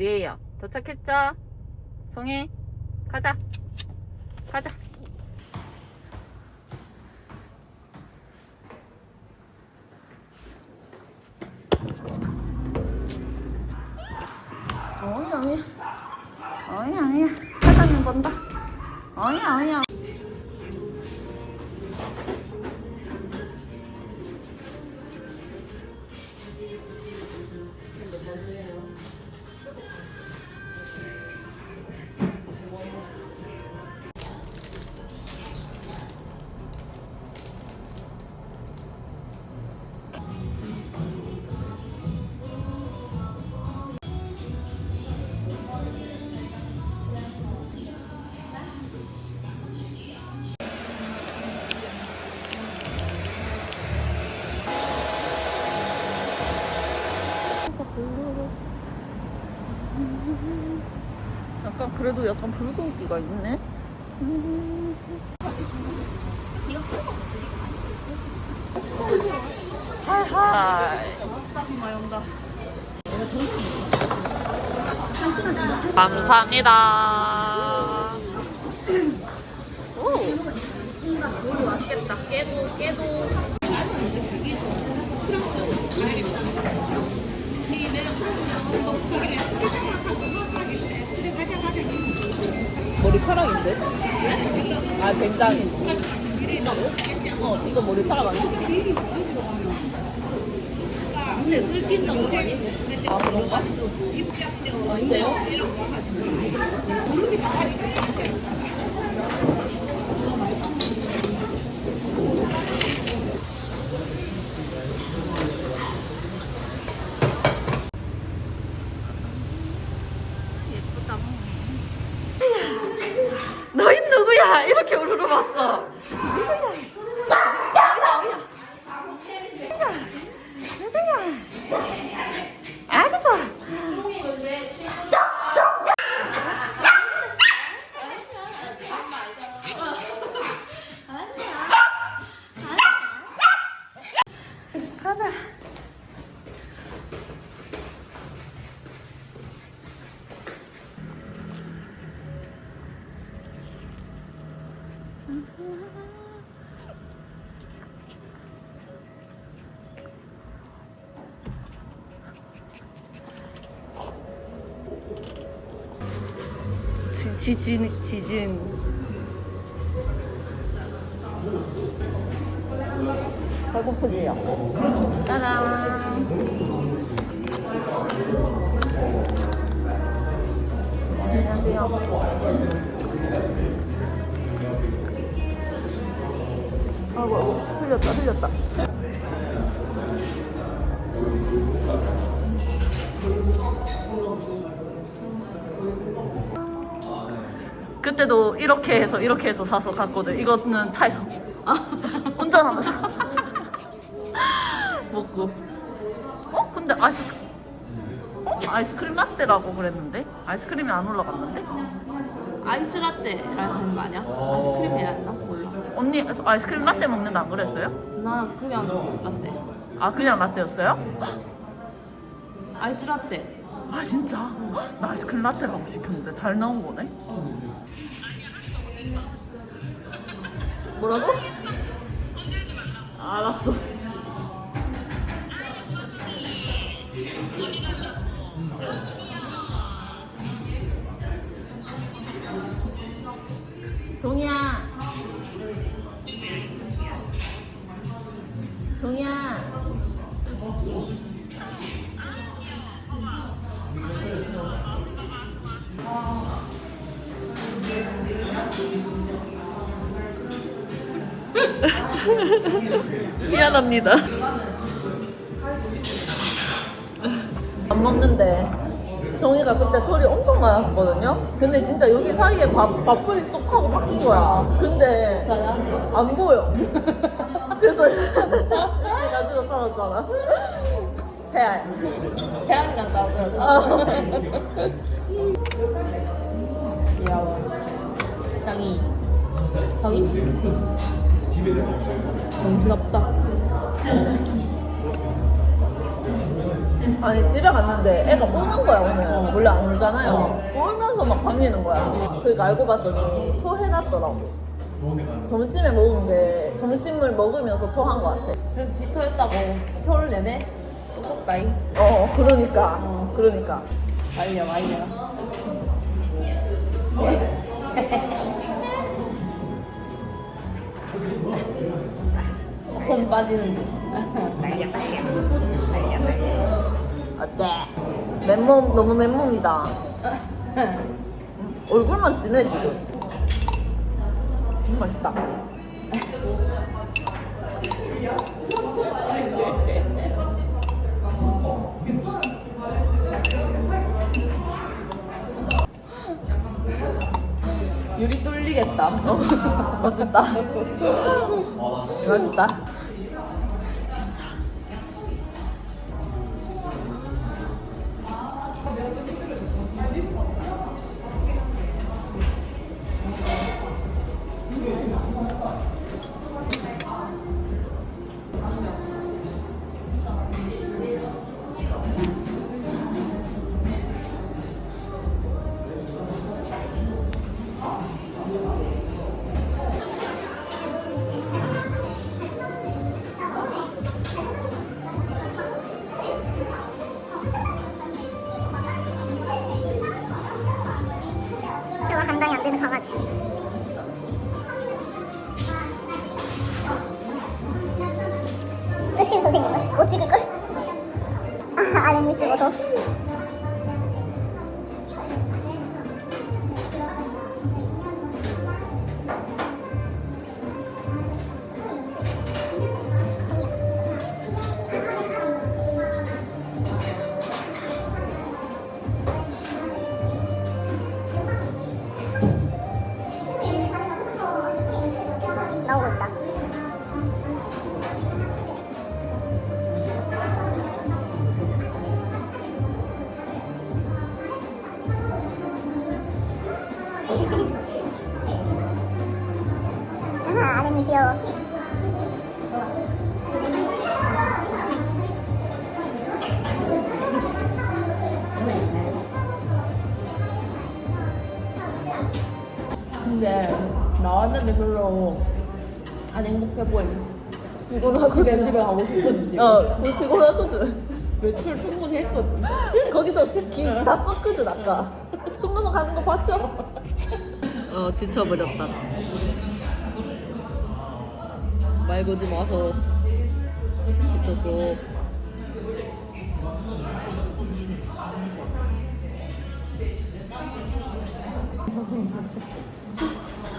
어디에요? 도착했죠? 송이 가자. 가자. 어이 어이. 어이 어이. 사장님 본다. 어이 어이 약간 그래도 약간 붉은기가 있네. 하이하이. 감사합니다. 오. 너무 맛있겠다. 깨도 깨도. 머리카락인데? 아 된장. 어 이거 머리카락 아니야? 근데 끓긴다고 하니? 아 그런가? 아닌데요? 야? 이렇게 우르르 봤어. 지, 지진 지진 배고프지요? 짜란. 안녕하세요 아이고 흘렸다 흘렸다 그때도 이렇게 해서 이렇게 해서 사서 갔거든 이거는 차에서 운전하면서 먹고 어? 근데 아이스 어? 아이스크림 라떼라고 그랬는데 아이스크림이 안 올라갔는데 아이스 라떼라는 거 아니야? 아이스크림이랬나? 몰라. 언니 아이스크림 라떼 먹는다 안 그랬어요? 나 그냥 라떼. 아 그냥 라떼였어요? 아이스 라떼. 아 진짜? 나 아이스크림 라떼라고 시켰는데 잘 나온 거네 뭐라고? 알았어 동이야 미안합니다. 안 먹는데 정이가 그때 털이 엄청 많았거든요. 근데 진짜 여기 사이에 밥, 밥풀이 쏙 하고 바뀐 거야. 근데. 안 보여. 그래서 이렇게 가지고 살았잖아. 새알. 태양이랑 나오더라고. 아. 귀여워. 상이. 상이? 너무 귀엽다. 아니 집에 갔는데 애가 우는 거야 오늘. 원래 안 울잖아요. 울면서 막 밤이는 거야. 그러니까 알고 봤더니 토해놨더라고. 점심에 먹은 게 점심을 먹으면서 토한 거 같아. 그래서 지토했다고 표를 내네? 똑똑다잉. 어 그러니까. 그러니까. 말려, 말려. 혼 빠지는 중. 말려, 말려. 말려, 말려. 어때? 맨몸 너무 맨몸이다 얼굴만 진해 지금 음, 맛있다 유리 뚫리겠다. 어, 맛있다 맛있다 감당이 안 되는 강아지. 아하, 아랫입 귀여워. 근데 나왔는데 별로 안 행복해 보여. 집에 피곤하거든 집에 가고 싶거든 지금. 어 피곤하거든 외출 충분히 했거든. 거기서 기 다 썼거든 아까 숨 넘어가는 거 봤죠? 어 지쳐버렸다 말 걸지 마서 지쳤어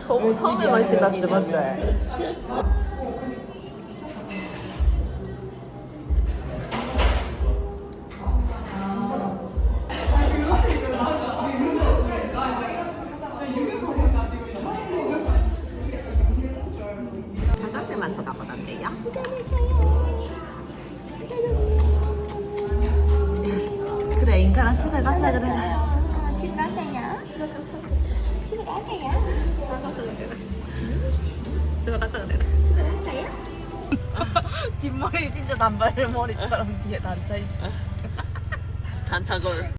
저거 처음에 맛이 났지 맞지? 그래 인간아 집에 가자 그래 거야? 집에 갈 거야? 집에 가자 그래 집에 갈 거야? 뒷머리 진짜 단발머리처럼 뒤에 단차 있어 단차걸